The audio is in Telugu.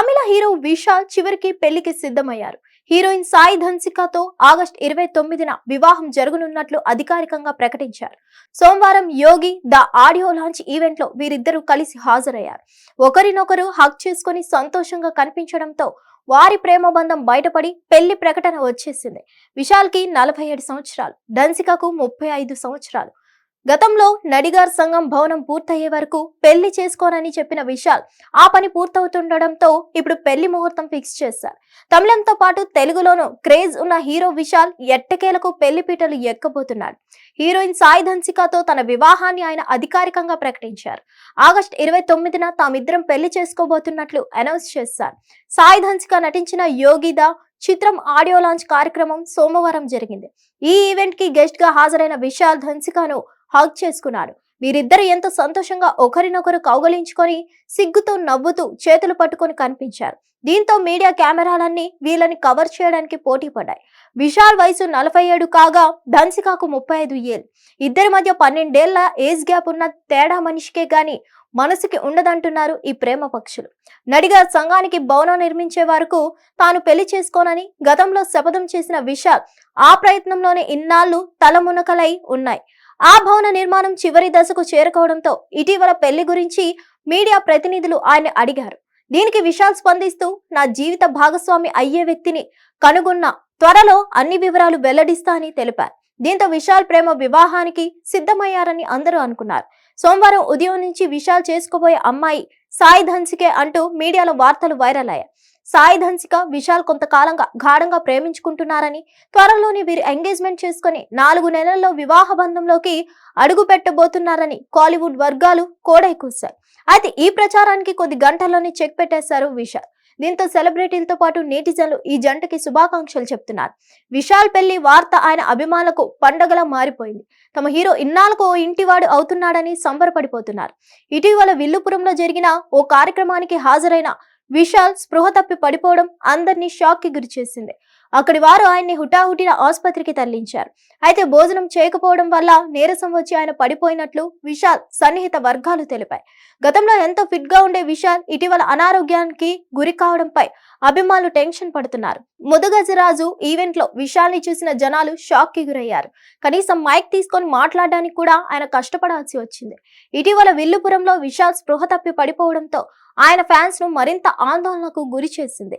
తమిళ హీరో విశాల్ చివరికి పెళ్ళికి సిద్ధమయ్యారు. హీరోయిన్ సాయి ధన్సికాతో ఆగస్ట్ ఇరవై తొమ్మిదిన వివాహం జరగనున్నట్లు అధికారికంగా ప్రకటించారు. సోమవారం యోగి ద ఆడియో లాంచ్ ఈవెంట్లో వీరిద్దరూ కలిసి హాజరయ్యారు. ఒకరినొకరు హక్ చేసుకుని సంతోషంగా కనిపించడంతో వారి ప్రేమ బంధం బయటపడి పెళ్ళి ప్రకటన వచ్చేసింది. విశాల్కి నలభై ఏడు సంవత్సరాలు ధన్సికకు ముప్పై ఐదు సంవత్సరాలు. గతంలో నడిగార్ సంఘం భవనం పూర్తయ్యే వరకు పెళ్ళి చేసుకోనని చెప్పిన విశాల్ ఆ పని పూర్తవుతుండడంతో ఇప్పుడు పెళ్ళి ముహూర్తం ఫిక్స్ చేశారు. తమిళంతో పాటు తెలుగులోనూ క్రేజ్ ఉన్న హీరో విశాల్ ఎట్టకేలకు పెళ్ళి పీటలు ఎక్కబోతున్నాడు. హీరోయిన్ సాయి ధన్సికాతో తన వివాహాన్ని ఆయన అధికారికంగా ప్రకటించారు. ఆగస్ట్ ఇరవై తొమ్మిదిన తామిద్దరం పెళ్ళి చేసుకోబోతున్నట్లు అనౌన్స్ చేశారు. సాయి ధన్సిక నటించిన యోగిదా చిత్రం ఆడియో లాంచ్ కార్యక్రమం సోమవారం జరిగింది. ఈ ఈవెంట్కి గెస్ట్గా హాజరైన విశాల్ ధన్సికాను హగ్ చేసుకున్నారు. వీరిద్దరు ఎంతో సంతోషంగా ఒకరినొకరు కౌగలించుకొని సిగ్గుతో నవ్వుతూ చేతులు పట్టుకొని కనిపించారు. దీంతో మీడియా కెమెరాలన్నీ వీళ్ళని కవర్ చేయడానికి పోటీ పడ్డాయి. విశాల్ వయసు నలభై ఏడు కాగా ధన్సికాకు ముప్పై ఐదు ఏళ్ళు. ఇద్దరి మధ్య పన్నెండేళ్ళ ఏజ్ గ్యాప్ ఉన్న తేడా మనిషికే గాని మనసుకి ఉండదంటున్నారు ఈ ప్రేమ పక్షులు. నడిగా సంఘానికి భవనం నిర్మించే వరకు తాను పెళ్ళి చేసుకోనని గతంలో శపథం చేసిన విశాల్ ఆ ప్రయత్నంలోనే ఇన్నాళ్ళు తలమునకలై ఉన్నాయి. ఆ భవన నిర్మాణం చివరి దశకు చేరుకోవడంతో ఇటీవల పెళ్ళి గురించి మీడియా ప్రతినిధులు ఆయన అడిగారు. దీనికి విశాల్ స్పందిస్తూ నా జీవిత భాగస్వామి అయ్యే వ్యక్తిని కనుగొన్న త్వరలో అన్ని వివరాలు వెల్లడిస్తా అని తెలిపారు. దీంతో విశాల్ ప్రేమ వివాహానికి సిద్ధమయ్యారని అందరూ అనుకున్నారు. సోమవారం ఉదయం నుంచి విశాల్ చేసుకోబోయే అమ్మాయి సాయి ధన్సికే అంటూ మీడియాలో వార్తలు వైరల్ అయ్యాయి. సాయి ధన్సిక విశాల్ కొంతకాలంగా గాఢంగా ప్రేమించుకుంటున్నారని త్వరలోనే వీరు ఎంగేజ్మెంట్ చేసుకుని నాలుగు నెలల్లో వివాహ బంధంలోకి అడుగు పెట్టబోతున్నారని కాలీవుడ్ వర్గాలు కోడై కూశాయి. అయితే ఈ ప్రచారానికి కొద్ది గంటల్లోనే చెక్ పెట్టేశారు విశాల్. దీంతో సెలబ్రిటీలతో పాటు నేటిజన్లు ఈ జంటకి శుభాకాంక్షలు చెప్తున్నారు. విశాల్ పెళ్ళి వార్త ఆయన అభిమానులకు పండగలా మారిపోయింది. తమ హీరో ఇన్నాళ్ళకు ఓ ఇంటివాడు అవుతున్నాడని సంబరపడిపోతున్నారు. ఇటీవల విల్లుపురంలో జరిగిన ఓ కార్యక్రమానికి హాజరైన విశాల్ స్పృహ తప్పి పడిపోవడం అందరినీ షాక్కి గురిచేసింది. అక్కడి వారు ఆయన్ని హుటాహుటిన ఆసుపత్రికి తరలించారు. అయితే భోజనం చేయకపోవడం వల్ల నీరసం వచ్చి ఆయన పడిపోయినట్లు విశాల్ సన్నిహిత వర్గాలు తెలిపాయి. గతంలో ఎంతో ఫిట్గా ఉండే విశాల్ ఇటీవల అనారోగ్యానికి గురి కావడంపై అభిమానులు టెన్షన్ పడుతున్నారు. ముదుగజరాజు ఈవెంట్లో విశాల్ని చూసిన జనాలు షాక్కి గురయ్యారు. కనీసం మైక్ తీసుకొని మాట్లాడడానికి కూడా ఆయన కష్టపడాల్సి వచ్చింది. ఇటీవల విల్లుపురంలో విశాల్ స్పృహ తప్పి పడిపోవడంతో ఆయన ఫ్యాన్స్ను మరింత ఆందోళనకు గురి చేసింది.